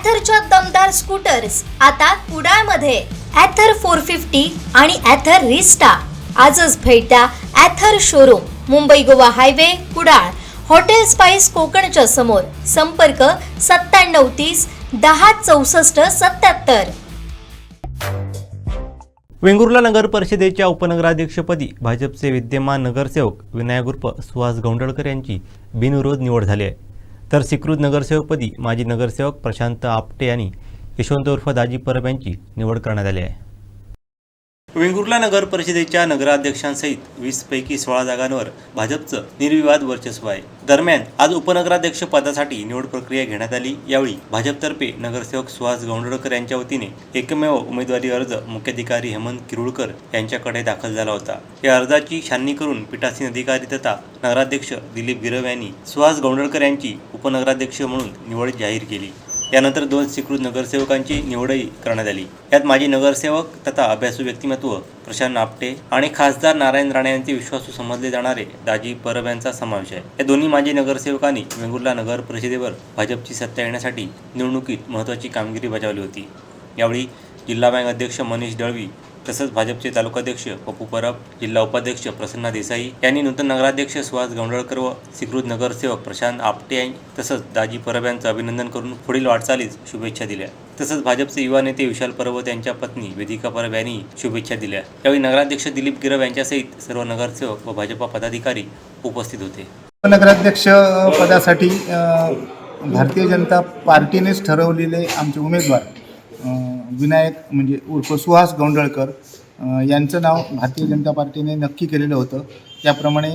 ॲथरच्या दमदार स्कूटर्स आता कुडाळमध्ये. ॲथर फोर फिफ्टी आणि ॲथर रिस्टा आजच भेट द्या Ather showroom Mumbai Goa highway Kudal. Hotel spice कोकणच्या समोर. संपर्क सत्त्याण्णव तीस दहा चौसष्ट सत्याहत्तर वेंगुर्ला नगर परिषदेच्या उपनगराध्यक्षपदी भाजपचे विद्यमान नगरसेवक विनायक उर्फ सुहास गौंडळकर यांची बिनविरोध निवड झाली आहे. तर स्वीकृत नगरसेवकपदी माजी नगरसेवक प्रशांत आपटे यांनी यशवंत उर्फ दाजी परब यांची निवड करण्यात आली आहे. वेंगुर्ला नगर परिषदेच्या नगराध्यक्षांसहित वीस पैकी सोळा जागांवर भाजपचं निर्विवाद वर्चस्व आहे. दरम्यान आज उपनगराध्यक्ष पदासाठी निवड प्रक्रिया घेण्यात आली. यावेळी भाजपतर्फे नगरसेवक सुहास गौंडळकर यांच्या वतीने एकमेव उमेदवारी अर्ज मुख्याधिकारी हेमंत किरुळकर यांच्याकडे दाखल झाला होता. या अर्जाची छाननी करून पीठासीन अधिकारी तथा नगराध्यक्ष दिलीप गिरव यांनी सुहास गौंडळकर यांची उपनगराध्यक्ष म्हणून निवड जाहीर केली. यानंतर दोन स्वीकृत नगरसेवकांची निवडही करण्यात आली. यात माजी नगरसेवक तथा अभ्यासू व्यक्तिमत्व प्रशांत आपटे आणि खासदार नारायण राणे यांचे विश्वासू समजले जाणारे दाजी परब यांचा समावेश आहे. या दोन्ही माजी नगरसेवकांनी वेंगुर्ला नगर परिषदेवर भाजपची सत्ता येण्यासाठी निवडणुकीत महत्त्वाची कामगिरी बजावली होती. यावेळी जिल्हा बँक अध्यक्ष मनीष दळवी तसंच भाजपचे तालुकाध्यक्ष पप्पू परब जिल्हा उपाध्यक्ष प्रसन्ना देसाई यांनी नूतन नगराध्यक्ष सुहास गवंडळकर व स्वीकृत नगरसेवक प्रशांत आपटे तसंच दाजी परब यांचं अभिनंदन करून पुढील वाटचालीस शुभेच्छा दिल्या. तसंच भाजपचे युवा नेते विशाल परब यांच्या पत्नी वेदिका परब यांनी शुभेच्छा दिल्या. यावेळी नगराध्यक्ष दिलीप गिरव यांच्यासहित सर्व नगरसेवक व भाजपा पदाधिकारी उपस्थित होते. नगराध्यक्ष पदासाठी भारतीय जनता पार्टीनेच ठरवलेले आमचे उमेदवार विनायक म्हणजे उर्फ सुहास गोंडळकर यांचं नाव भारतीय जनता पार्टीने नक्की केलेलं होतं. त्याप्रमाणे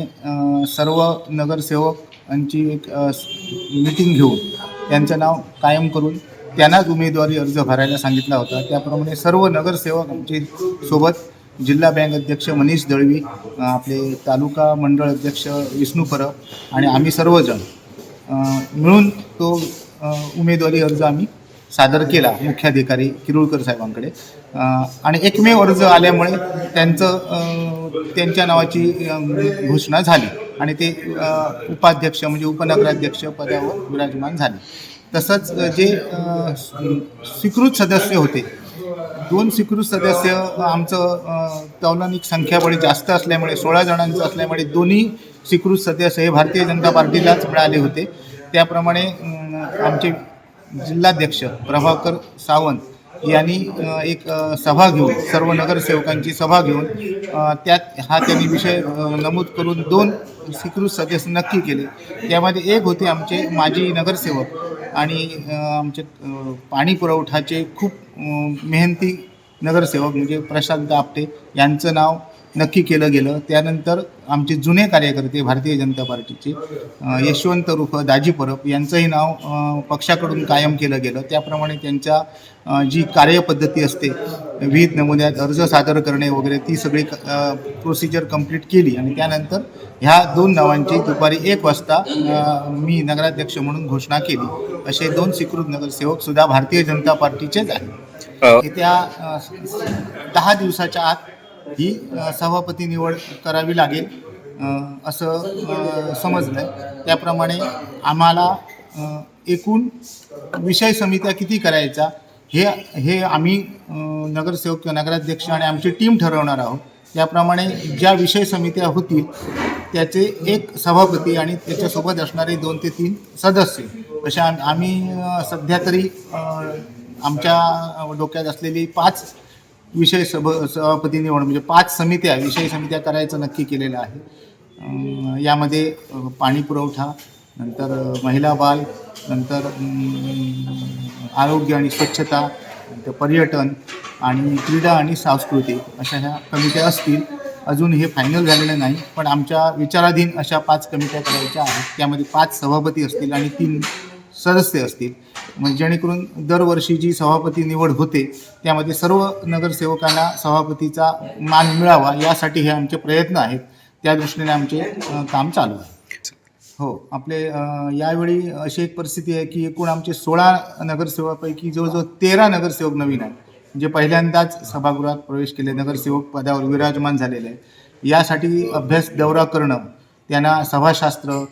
सर्व नगरसेवकांची एक मीटिंग घेऊन त्यांचं नाव कायम करून त्यांनाच उमेदवारी अर्ज भरायला सांगितला होता. त्याप्रमाणे सर्व नगरसेवक आमचे सोबत जिल्हा बँक अध्यक्ष मनीष दळवी आपले तालुका मंडळ अध्यक्ष विष्णू परब आणि आम्ही सर्वजण मिळून तो उमेदवारी अर्ज आम्ही सादर केला मुख्याधिकारी किरुळकर साहेबांकडे. आणि एकमेव अर्ज आल्यामुळे त्यांचं त्यांच्या नावाची घोषणा झाली आणि ते उपाध्यक्ष म्हणजे उपनगराध्यक्ष पदावर विराजमान झाले. तसंच जे स्वीकृत सदस्य होते दोन स्वीकृत सदस्य आमचं तौलनिक संख्याबळी जास्त असल्यामुळे सोळा जणांचं असल्यामुळे दोन्ही स्वीकृत सदस्य हे भारतीय जनता पार्टीलाच मिळाले होते. त्याप्रमाणे आमचे जिल्हाध्यक्ष प्रभाकर सावंत यांनी एक सभा घेऊन सर्व नगरसेवकांची सभा घेऊन त्यात हा त्यांनी विषय नमूद करून दोन स्वीकृत सदस्य नक्की केले. त्यामध्ये एक होते आमचे माजी नगरसेवक आणि आमचे पाणी पुरवठाचे खूप मेहनती नगरसेवक म्हणजे प्रशांत आपटे यांचं नाव नक्की केलं गेलं. त्यानंतर आमचे जुने कार्यकर्ते भारतीय जनता पार्टीचे यशवंत रुफ दाजी परब यांचंही नाव पक्षाकडून कायम केलं गेलं. त्याप्रमाणे त्यांच्या जी कार्यपद्धती असते विविध नमुन्यात अर्ज सादर करणे वगैरे ती सगळी प्रोसिजर कंप्लीट केली आणि त्यानंतर ह्या दोन नावांची दुपारी एक वाजता मी नगराध्यक्ष म्हणून घोषणा केली. असे दोन स्वीकृत नगरसेवक सुद्धा भारतीय जनता पार्टीचेच आहेत. येत्या अ, दहा दिवसाच्या आत ही सभापती निवड करावी लागेल असं समजलं आहे त्याप्रमाणे आम्हाला एकूण विषय समित्या किती करायचा हे हे आम्ही नगरसेवक किंवा नगराध्यक्ष आणि आमची टीम ठरवणार आहोत. त्याप्रमाणे ज्या विषय समित्या होतील त्याचे एक सभापती आणि त्याच्यासोबत असणारे दोन ते तीन सदस्य. अशा आम्ही सध्या तरी आमच्या डोक्यात असलेली पाच विषय सभ सभापती निवड म्हणजे पाच समित्या विषय समित्या करायचं नक्की केलेलं आहे. यामध्ये पाणी पुरवठा नंतर महिला बाल नंतर आरोग्य आणि स्वच्छता नंतर पर्यटन आणि क्रीडा आणि सांस्कृतिक अशा ह्या कमिट्या असतील. अजून हे फायनल झालेलं नाही पण आमच्या विचाराधीन अशा पाच कमिट्या करायच्या आहेत. त्यामध्ये पाच सभापती असतील आणि तीन सदस्य असतील. म्हणजे जेणेकरून दरवर्षी जी सभापती निवड होते त्यामध्ये सर्व नगरसेवकांना सभापतीचा मान मिळावा यासाठी हे आमचे प्रयत्न आहेत. त्या दृष्टीने आमचे काम चालू आहे. हो आपले यावेळी अशी एक परिस्थिती आहे की एकूण आमचे सोळा नगरसेवकापैकी जवळजवळ तेरा नगरसेवक नवीन आहेत जे पहिल्यांदाच सभागृहात प्रवेश केले नगरसेवक पदावर विराजमान झालेले आहे यासाठी अभ्यास दौरा करणं त्यांना सभाशास्त्र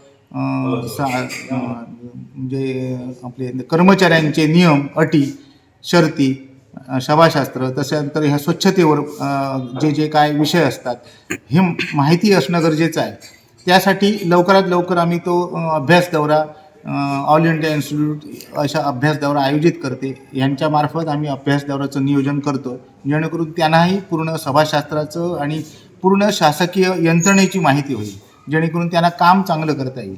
म्हणजे आपले कर्मचाऱ्यांचे नियम अटी शर्ती अ, सभाशास्त्र तशानंतर ह्या स्वच्छतेवर जे जे काय विषय असतात हे माहिती असणं गरजेचं आहे. त्यासाठी लवकरात लवकर आम्ही तो अभ्यास दौरा ऑल इंडिया इन्स्टिट्यूट अशा अभ्यास दौरा आयोजित करते. यांच्यामार्फत आम्ही अभ्यास दौऱ्याचं नियोजन करतो. जेणेकरून त्यांनाही पूर्ण सभाशास्त्राचं आणि पूर्ण शासकीय यंत्रणेची माहिती होईल. जेणेकरून त्यांना काम चांगलं करता येईल.